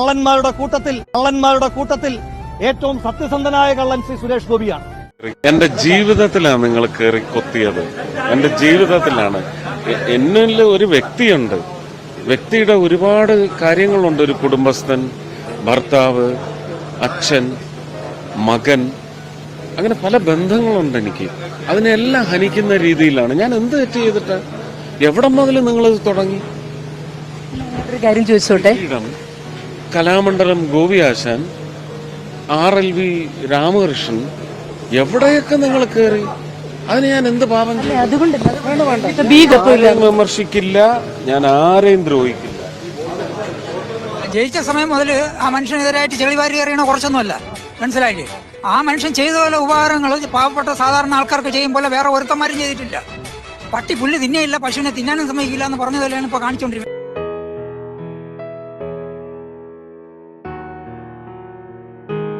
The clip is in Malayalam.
കള്ളന്മാരുടെ കൂട്ടത്തിൽ കള്ളന്മാരുടെ കൂട്ടത്തിൽ ഏറ്റവും സത്യസന്ധനായ കള്ളൻ ശ്രീ സുരേഷ് ഗോപിയാണ്. എന്റെ ജീവിതത്തിലാണ് നിങ്ങൾ കയറി കൊത്തിയത്. എന്റെ ജീവിതത്തിലാണ്. എന്നിൽ ഒരു വ്യക്തിയുണ്ട്. വ്യക്തിയുടെ ഒരുപാട് കാര്യങ്ങളുണ്ട്. ഒരു കുടുംബസ്ഥൻ ഭർത്താവ് അച്ഛൻ മകൻ. അങ്ങനെ പല ബന്ധങ്ങളുണ്ട് എനിക്ക്. അതിനെല്ലാം ഹനിക്കുന്ന രീതിയിലാണ്. ഞാൻ എന്ത് തെറ്റ് ചെയ്തിട്ട്? എവിടെ മുതൽ നിങ്ങൾ തുടങ്ങി? ഒരു കാര്യം ചോദിച്ചോട്ടെ? കലാമണ്ഡലം ഗോപിയാശാൻ ആർ എൽ വി രാമകൃഷ്ണൻ എവിടെയൊക്കെ നിങ്ങൾ കയറി അതിന് ഞാൻ എന്ത് പാപം വിമർശിക്കില്ല ഞാൻ ആരെയും ദ്രോഹിക്കില്ല. ജയിച്ച സമയം മുതൽ ആ മനുഷ്യനെതിരായിട്ട് ചെളിവാരി എറിയണ കുറച്ചൊന്നുമല്ല. മനസ്സിലായില്ലേ? ആ മനുഷ്യൻ ചെയ്ത പോലെ ഉപകാരങ്ങൾ പാവപ്പെട്ട സാധാരണ ആൾക്കാർക്ക് ചെയ്യും പോലെ വേറെ ഒരുത്തന്മാരും ചെയ്തിട്ടില്ല. പട്ടി പുല്ല് തിന്നയില്ല പശുവിനെ തിന്നാനും സമ്മതിക്കില്ല എന്ന് പറഞ്ഞതല്ലാണ് ഇപ്പോൾ ഇപ്പൊ കാണിച്ചുകൊണ്ടിരിക്കുന്നത്.